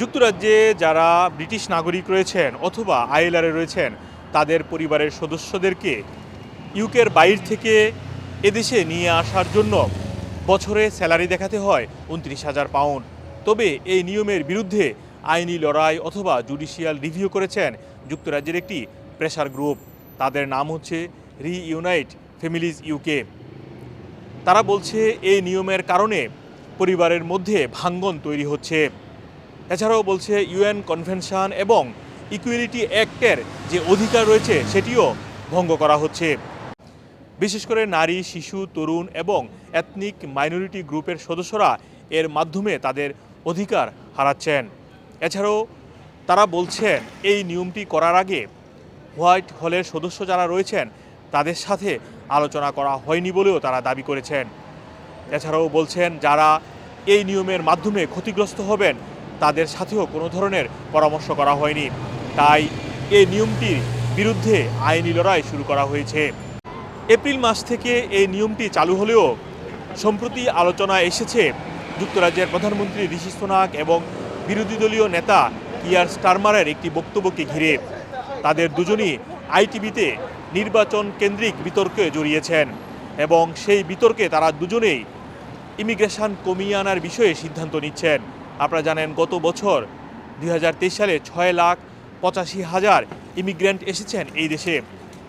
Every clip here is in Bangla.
যুক্তরাজ্যে যারা ব্রিটিশ নাগরিক রয়েছেন অথবা আইএলআরে রয়েছেন, তাদের পরিবারের সদস্যদেরকে ইউকের বাইর থেকে এদেশে নিয়ে আসার জন্য বছরে স্যালারি দেখাতে হয় উনত্রিশ হাজার পাউন্ড। তবে এই নিয়মের বিরুদ্ধে আইনি লড়াই অথবা জুডিশিয়াল রিভিউ করেছেন যুক্তরাজ্যের একটি প্রেশার গ্রুপ। তাদের নাম হচ্ছে রি ইউনাইট ফ্যামিলিজ ইউকে। তারা বলছে, এই নিয়মের কারণে পরিবারের মধ্যে ভাঙ্গন তৈরি হচ্ছে। এছাড়াও বলছে ইউএন কনভেনশন এবং ইকুয়ালিটি অ্যাক্টের যে অধিকার রয়েছে, সেটিও ভঙ্গ করা হচ্ছে। বিশেষ করে নারী, শিশু, তরুণ এবং এথনিক মাইনরিটি গ্রুপের সদস্যরা এর মাধ্যমে তাদের অধিকার হারাচ্ছেন। এছাড়াও তারা বলছেন এই নিয়মটি করার আগে হোয়াইট হলের সদস্য যারা রয়েছেন, তাদের সাথে আলোচনা করা হয়নি বলেও তারা দাবি করেছেন। এছাড়াও বলছেন, যারা এই নিয়মের মাধ্যমে ক্ষতিগ্রস্ত হবেন তাদের সাথেও কোনো ধরনের পরামর্শ করা হয়নি। তাই এই নিয়মটির বিরুদ্ধে আইনি লড়াই শুরু করা হয়েছে। এপ্রিল মাস থেকে এই নিয়মটি চালু হলেও সম্প্রতি আলোচনা এসেছে যুক্তরাজ্যের প্রধানমন্ত্রী ঋষি সোনাক এবং বিরোধী দলীয় নেতা কিয়ার স্টারমারের একটি বক্তব্যকে ঘিরে। তাদের দুজনই আইটিভিতে নির্বাচন কেন্দ্রিক বিতর্কে জড়িয়েছেন এবং সেই বিতর্কে তারা দুজনেই ইমিগ্রেশন কমিয়ে আনার বিষয়ে সিদ্ধান্ত নিচ্ছেন। আপনারা জানেন গত বছর দুই হাজার তেইশ সালে ছয় লাখ পঁচাশি হাজার ইমিগ্রেন্ট এসেছেন এই দেশে।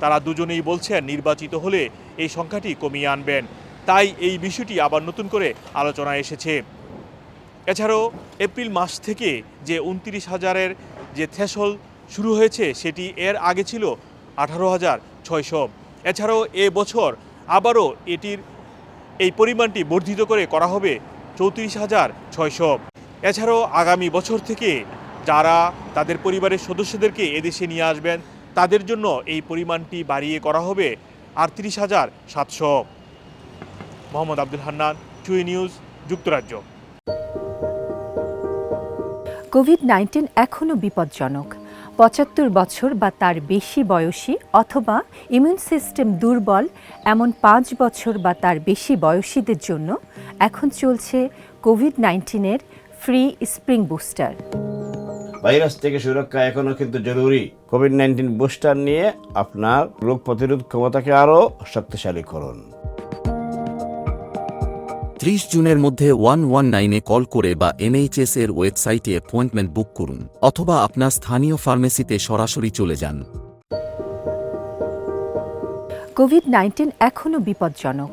তারা দুজনেই বলছেন নির্বাচিত হলে এই সংখ্যাটি কমিয়ে আনবেন। তাই এই বিষয়টি আবার নতুন করে আলোচনায় এসেছে। এছাড়াও এপ্রিল মাস থেকে যে উনত্রিশ হাজারের যে থ্রেশল শুরু হয়েছে, সেটি এর আগে ছিল আঠারো হাজার ছয়শো। এছাড়াও এ বছর আবারও এটির এই পরিমাণটি বর্ধিত করে করা হবে চৌত্রিশ হাজার ছয়শো। এছাড়াও আগামী বছর থেকে যারা তাদের পরিবারের সদস্যদেরকে এদেশে নিয়ে আসবেন, তাদের জন্য এই পরিমাণটি বাড়িয়ে করা হবে আটত্রিশ হাজার সাতশো। মোহাম্মদ আব্দুল হান্নান টুই নিউজ, যুক্তরাজ্য। কোভিড নাইন্টিন এখনও বিপজ্জনক। পঁচাত্তর বছর বা তার বেশি বয়সী অথবা ইমিউন সিস্টেম দুর্বল এমন পাঁচ বছর বা তার বেশি বয়সীদের জন্য এখন চলছে কোভিড নাইন্টিনের ফ্রি স্প্রিং বুস্টার। ভাইরাস থেকে সুরক্ষা এখনও কিন্তু জরুরি। কোভিড নাইন্টিন বুস্টার নিয়ে আপনার রোগ প্রতিরোধ ক্ষমতাকে আরও শক্তিশালী করুন। ত্রিশ জুনের মধ্যে ওয়ান ওয়ান নাইনে কল করে বা এনএইচএস এর ওয়েবসাইটে অ্যাপয়েন্টমেন্ট বুক করুন অথবা আপনার স্থানীয় ফার্মেসিতে সরাসরি চলে যান। কোভিড নাইন্টিন এখনও বিপজ্জনক।